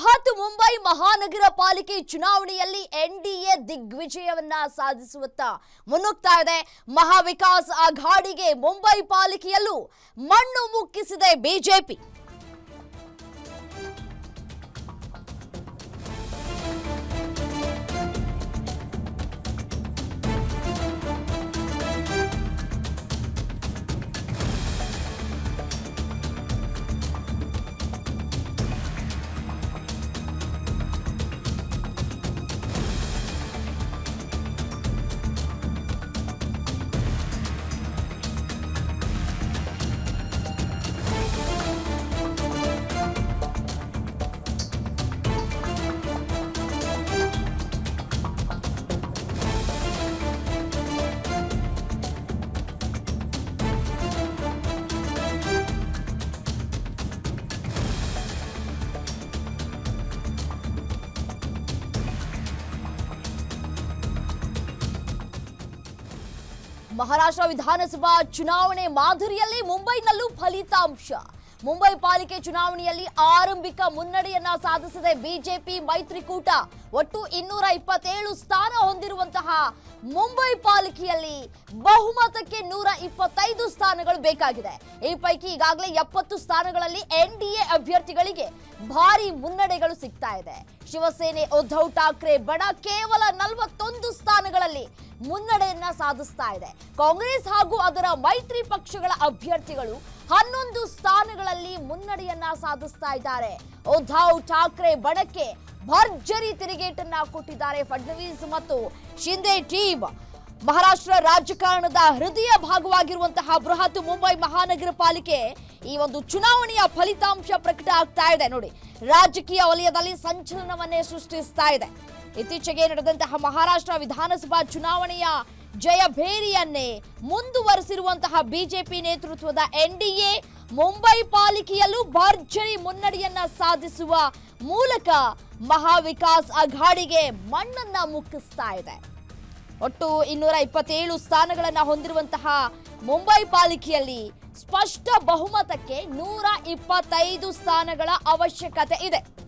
ಬೃಹತ್ ಮುಂಬೈ ಮಹಾನಗರ ಪಾಲಿಕೆ ಚುನಾವಣೆಯಲ್ಲಿ ಎನ್ಡಿಎ ದಿಗ್ವಿಜಯವನ್ನ ಸಾಧಿಸುವತ್ತ ಮುನ್ನುಗ್ತಾ ಇದೆ. ಮಹಾವಿಕಾಸ್ ಅಘಾಡಿಗೆ ಮುಂಬೈ ಪಾಲಿಕೆಯಲ್ಲೂ ಮಣ್ಣು ಮುಕ್ಕಿಸಿದೆ ಬಿಜೆಪಿ. ಮಹಾರಾಷ್ಟ್ರ ವಿಧಾನಸಭಾ ಚುನಾವಣೆ ಮಾದರಿಯಲ್ಲಿ ಮುಂಬೈನಲ್ಲೂ ಫಲಿತಾಂಶ. ಮುಂಬೈ ಪಾಲಿಕೆ ಚುನಾವಣೆಯಲ್ಲಿ ಆರಂಭಿಕ ಮುನ್ನಡೆಯನ್ನ ಸಾಧಿಸಿದೆ ಬಿಜೆಪಿ ಮೈತ್ರಿಕೂಟ. ಒಟ್ಟು ಇನ್ನೂರ ಇಪ್ಪತ್ತೇಳು ಸ್ಥಾನ ಹೊಂದಿರುವಂತಹ ಮುಂಬೈ ಪಾಲಿಕೆಯಲ್ಲಿ ಬಹುಮತಕ್ಕೆ ನೂರ ಇಪ್ಪತ್ತೈದು ಸ್ಥಾನಗಳು ಬೇಕಾಗಿದೆ. ಈ ಪೈಕಿ ಈಗಾಗಲೇ ಎಪ್ಪತ್ತು ಸ್ಥಾನಗಳಲ್ಲಿ ಎನ್ಡಿಎ ಅಭ್ಯರ್ಥಿಗಳಿಗೆ ಭಾರಿ ಮುನ್ನಡೆಗಳು ಸಿಗ್ತಾ ಇದೆ. ಶಿವಸೇನೆ, ಉದ್ಧವ್ ಠಾಕ್ರೆ ಬಣ ಕೇವಲ ನಲವತ್ತೊಂದು ಸ್ಥಾನಗಳಲ್ಲಿ ಮುನ್ನಡೆಯನ್ನ ಸಾಧಿಸ್ತಾ ಇದೆ. ಕಾಂಗ್ರೆಸ್ ಹಾಗೂ ಅದರ ಮೈತ್ರಿ ಪಕ್ಷಗಳ ಅಭ್ಯರ್ಥಿಗಳು ಹನ್ನೊಂದು ಸ್ಥಾನಗಳಲ್ಲಿ ಮುನ್ನಡೆಯನ್ನ ಸಾಧಿಸ್ತಾ ಇದ್ದಾರೆ. ಉದ್ಧವ್ ಠಾಕ್ರೆ ಬಣಕ್ಕೆ ಭರ್ಜರಿ ತಿರುಗೇಟನ್ನ ಕೊಟ್ಟಿದ್ದಾರೆ ಫಡ್ನವೀಸ್ ಮತ್ತು ಶಿಂದೆ ಟೀಮ್. ಮಹಾರಾಷ್ಟ್ರ ರಾಜಕಾರಣದ ಹೃದಯ ಭಾಗವಾಗಿರುವಂತಹ ಬೃಹತ್ ಮುಂಬೈ ಮಹಾನಗರ ಪಾಲಿಕೆ ಈ ಒಂದು ಚುನಾವಣೆಯ ಫಲಿತಾಂಶ ಪ್ರಕಟ ಆಗ್ತಾ ಇದೆ. ನೋಡಿ, ರಾಜಕೀಯ ವಲಯದಲ್ಲಿ ಸಂಚಲನವನ್ನೇ ಸೃಷ್ಟಿಸ್ತಾ ಇದೆ. ಇತ್ತೀಚೆಗೆ ನಡೆದಂತಹ ಮಹಾರಾಷ್ಟ್ರ ವಿಧಾನಸಭಾ ಚುನಾವಣೆಯ ಜಯಭೇರಿಯನ್ನೇ ಮುಂದುವರೆಸಿರುವಂತಹ ಬಿಜೆಪಿ ನೇತೃತ್ವದ ಎನ್ಡಿಎ ಮುಂಬೈ ಪಾಲಿಕೆಯಲ್ಲೂ ಭರ್ಜರಿ ಮುನ್ನಡೆಯನ್ನ ಸಾಧಿಸುವ ಮೂಲಕ ಮಹಾವಿಕಾಸ್ ಅಘಾಡಿಗೆ ಮಣ್ಣನ್ನ ಮುಕ್ಕಿಸ್ತಾ ಇದೆ. ಒಟ್ಟು ಇನ್ನೂರ ಇಪ್ಪತ್ತೇಳು ಸ್ಥಾನಗಳನ್ನ ಹೊಂದಿರುವಂತಹ ಮುಂಬೈ ಪಾಲಿಕೆಯಲ್ಲಿ ಸ್ಪಷ್ಟ ಬಹುಮತಕ್ಕೆ ನೂರ ಇಪ್ಪತ್ತೈದು ಸ್ಥಾನಗಳ ಅವಶ್ಯಕತೆ ಇದೆ.